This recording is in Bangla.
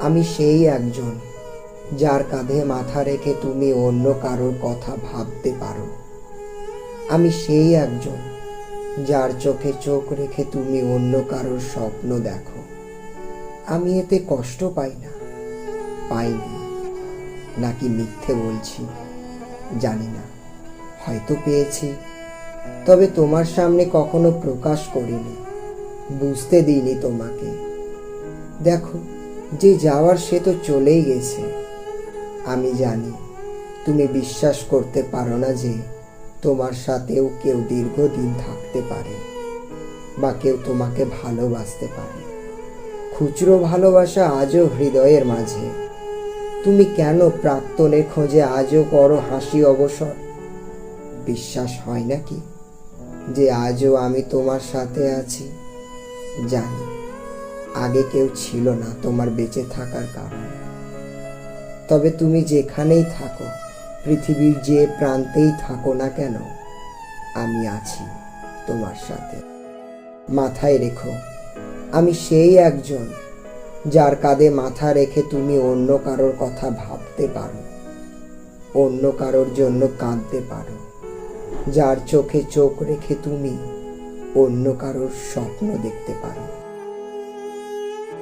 আমি সেই একজন যার কাঁধে মাথা রেখে তুমি অন্য কারোর কথা ভাবতে পারো। আমি সেই একজন যার চোখে চোখ রেখে তুমি অন্য কারোর স্বপ্ন দেখো। আমি এতে কষ্ট পাই না, পাইনি, নাকি মিথ্যে বলছি, জানি না, হয়তো পেয়েছি, তবে তোমার সামনে কখনো প্রকাশ করিনি। বুঝতে দিইনি তোমাকে। দেখো, যে যাওয়ার সে তো চলেই গেছে। আমি জানি, তুমি বিশ্বাস করতে পারো না যে তোমার সাথেও কেউ দীর্ঘদিন থাকতে পারে বা কেউ তোমাকে ভালোবাসতে পারে। খুচরো ভালোবাসা আজও হৃদয়ের মাঝে। তুমি কেন প্রাক্তনের খোঁজে আজও করো হাসি অবসর? বিশ্বাস হয় নাকি যে আজও আমি তোমার সাথে আছি? জানি, আগে কেউ ছিল না তোমার বেঁচে থাকার কারণ। তবে তুমি যেখানেই থাকো, পৃথিবীর যে প্রান্তেই থাকো না কেন, আমি আছি তোমার সাথে। মাথায় রেখো, আমি সেই একজন যার কাঁধে মাথা রেখে তুমি অন্য কারোর কথা ভাবতে পারো, অন্য কারোর জন্য কাঁদতে পারো, যার চোখে চোখ রেখে তুমি অন্য কারোর স্বপ্ন দেখতে পারো।